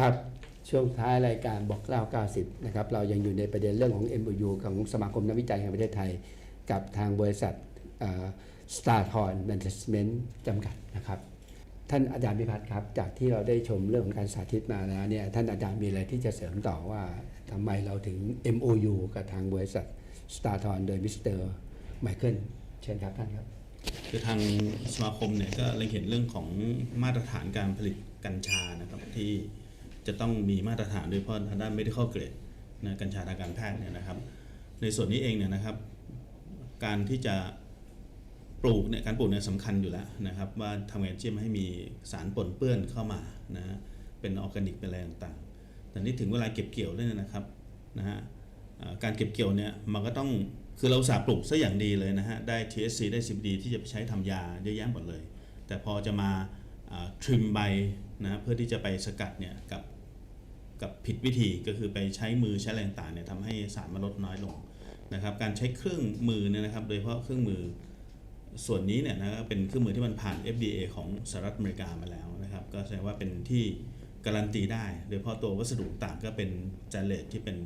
ครับช่วงท้ายรายการบอกเล่า 90 นะครับ เรายังอยู่ในประเด็นเรื่องของ MOU ของสมาคมนักวิจัยแห่งประเทศไทย กับทางบริษัทสตาร์ทอนแมネจเมนต์จำกัดนะครับ ท่านอาจารย์พิพัฒน์ครับ จากที่เราได้ชมเรื่องของการสาธิตมาแล้วเนี่ยท่านอาจารย์มีอะไรที่จะเสริมต่อว่าทำไมเราถึง MOU กับทางบริษัทสตาร์ทอนโดยมิสเตอร์ไมเคิลเชิญครับท่านครับ คือทางสมาคมเนี่ยก็เล็งเห็นเรื่องของมาตรฐานการผลิตกัญชานะครับที่ จะต้องมีมาตรฐานโดยเฉพาะทางด้าน medical grade นะกัญชาทางการแพทย์เนี่ยนะครับ ในส่วนนี้เองเนี่ยนะครับ การที่จะปลูกเนี่ยการปลูกเนี่ยสำคัญอยู่แล้วนะครับ ว่าทำไงที่จะไม่ให้มีสารปนเปื้อนเข้ามานะฮะเป็นออร์แกนิกเป็นอะไรต่างๆแต่นี่ถึงเวลาเก็บเกี่ยวแล้วเนี่ยนะครับนะฮะการเก็บเกี่ยวเนี่ยมันก็ต้องคือเราสาปลูกซะอย่างดีเลยนะฮะได้ THC ได้ CBD ที่จะไปใช้ทำยาเยอะแยะหมดเลย แต่พอจะมาทริมใบนะเพื่อที่จะไปสกัดเนี่ยกับ กับผิดวิธีก็คือไปใช้มือใช้อะไรต่างเนี่ยทำให้สารมันลดน้อยลงนะครับ การใช้เครื่องมือเนี่ยนะครับ โดยเฉพาะเครื่องมือส่วนนี้เนี่ยนะครับเป็นเครื่องมือที่มันผ่าน FDA ของสหรัฐอเมริกามาแล้วนะครับ ก็แสดงว่าเป็นที่การันตีได้ โดยเฉพาะตัววัสดุต่างก็เป็นจาเลตที่เป็น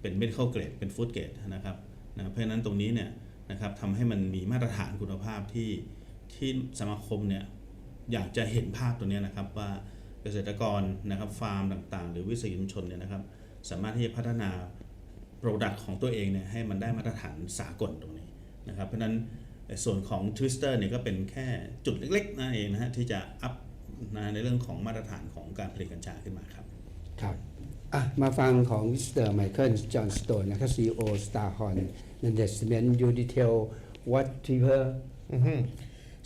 เป็น medical grade เป็น food grade นะครับนะเพราะฉะนั้นตรงนี้เนี่ยนะครับทำให้มันมีมาตรฐานคุณภาพที่ที่สมาคมเนี่ยอยากจะเห็นภาพตัวเนี้ยนะครับว่า เกษตรกรนะครับฟาร์มต่างๆ หรือวิสาหกิจชุมชนเนี่ยนะครับสามารถที่จะพัฒนา Product ของตัวเองเนี่ยให้มันได้มาตรฐานสากลตรงนี้นะครับเพราะฉะนั้นส่วนของ Twister เนี่ยก็เป็นแค่จุดเล็กๆนั่นเองนะฮะที่จะอัพนะในเรื่องของมาตรฐานของการผลิตกัญชาขึ้นมาครับครับอะมาฟังของมิสเตอร์ไมเคิลจอห์นสโตนนะครับ CEO Star Horn Management you detail what Trevor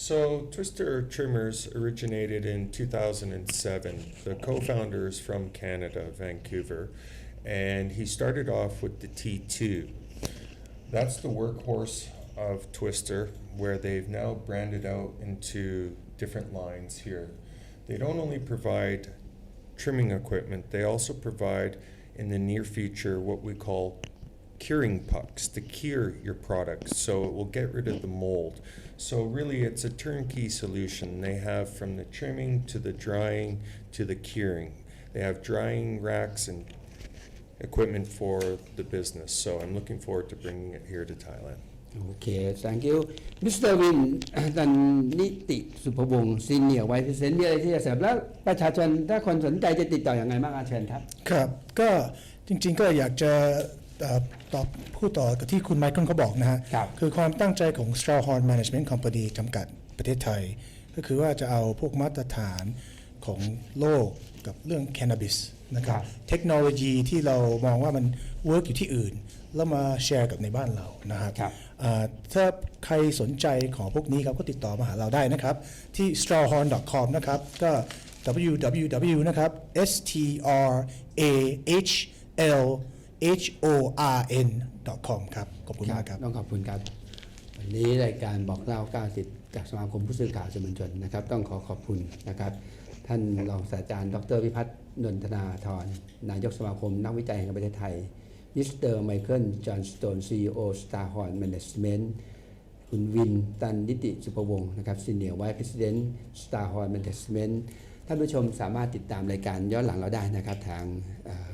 So, Twister Trimmers originated in 2007. The co founder is from Canada, Vancouver, and he started off with the T2. That's the workhorse of Twister, where they've now branded out into different lines here. They don't only provide trimming equipment, they also provide in the near future what we call curing pucks to cure your products so it will get rid of the mold. So, really, it's a turnkey solution. They have from the trimming to the drying to the curing. They have drying racks and equipment for the business. So, I'm looking forward to bringing it here to Thailand. โอเค thank you มิสเตอร์วินท่านนิติสุภวงศ์ซีเนียร์ไวท์เซนมีอะไรที่จะเสริมแล้วประชาชนถ้าคนสนใจจะติดต่ออย่างไรบ้างอาเชิญครับ ครับ ก็จริงๆก็อยากจะเอ่อ ตอบพูดต่อกับที่คุณไมเคิลเขาบอกนะฮะครับ คือความตั้งใจของ Strauhorn Management Company จำกัดประเทศไทย ก็คือว่าจะเอาพวกมาตรฐานของโลกกับเรื่อง cannabis นะครับ เทคโนโลยีที่เรามองว่ามันเวิร์กอยู่ที่อื่น แล้วมาแชร์กับในบ้านเรานะครับครับ อ่าถ้าใครสนใจของพวกนี้ครับก็ติดต่อมาหาเราได้นะครับ ที่ strawhorn.com นะครับ ก็ www นะครับ s t r a h l h o r n com ครับ ขอบคุณมากครับ ต้องขอบคุณครับ วันนี้รายการบอกเล่า 90 จากสมาคมผู้สื่อข่าวสื่อมวลชนนะครับ ต้องขอขอบคุณนะครับ ท่านรองศาสตราจารย์ ดรพิพัฒน์นนทนาธรนายกสมาคมนักวิจัยแห่งประเทศไทย มิสเตอร์ไมเคิล จอห์นสโตนซีอีโอสตาร์ฮอนแมネจเมนต์คุณวิน ตันนิติสุภวงศ์นะครับซีเนียร์ไวท์เพรสิดเนนต์สตาร์ฮอนแมネจเมนต์ ท่านผู้ชมสามารถติดตามรายการย้อนหลังเราได้นะครับ ทาง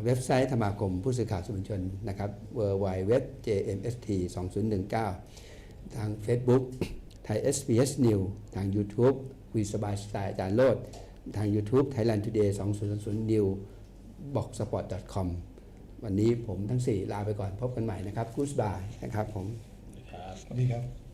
เว็บไซต์สมาคมผู้สื่อข่าวสื่อมวลชนนะครับ w w w jmst 2019 ทาง Facebook ไทย SBS News ทาง YouTube คุยสบายสไตล์อาจารย์โลด ทาง YouTube Thailand Today 2000 New b o x s p o t com วันนี้ผมทั้ง 4 ลาไปก่อนพบกันใหม่นะครับกูสบายนะครับผมสวัสดีครับ